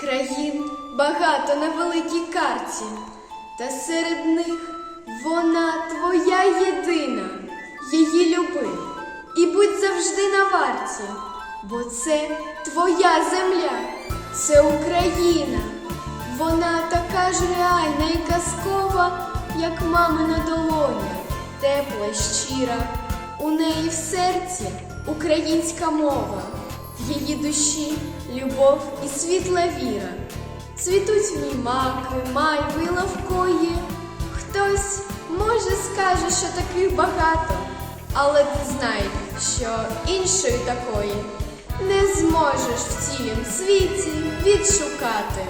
Країн багато на великій карті, та серед них вона твоя єдина. Її люби і будь завжди на варті, бо це твоя земля, це Україна. Вона така ж реальна і казкова, як мамина долоня, тепла щира. У неї в серці українська мова, її душі любов і світла віра. Цвітуть в ній маки, майви, лавкої. Хтось може скаже, що таких багато, але ти знай, що іншої такої не зможеш в цілім світі відшукати.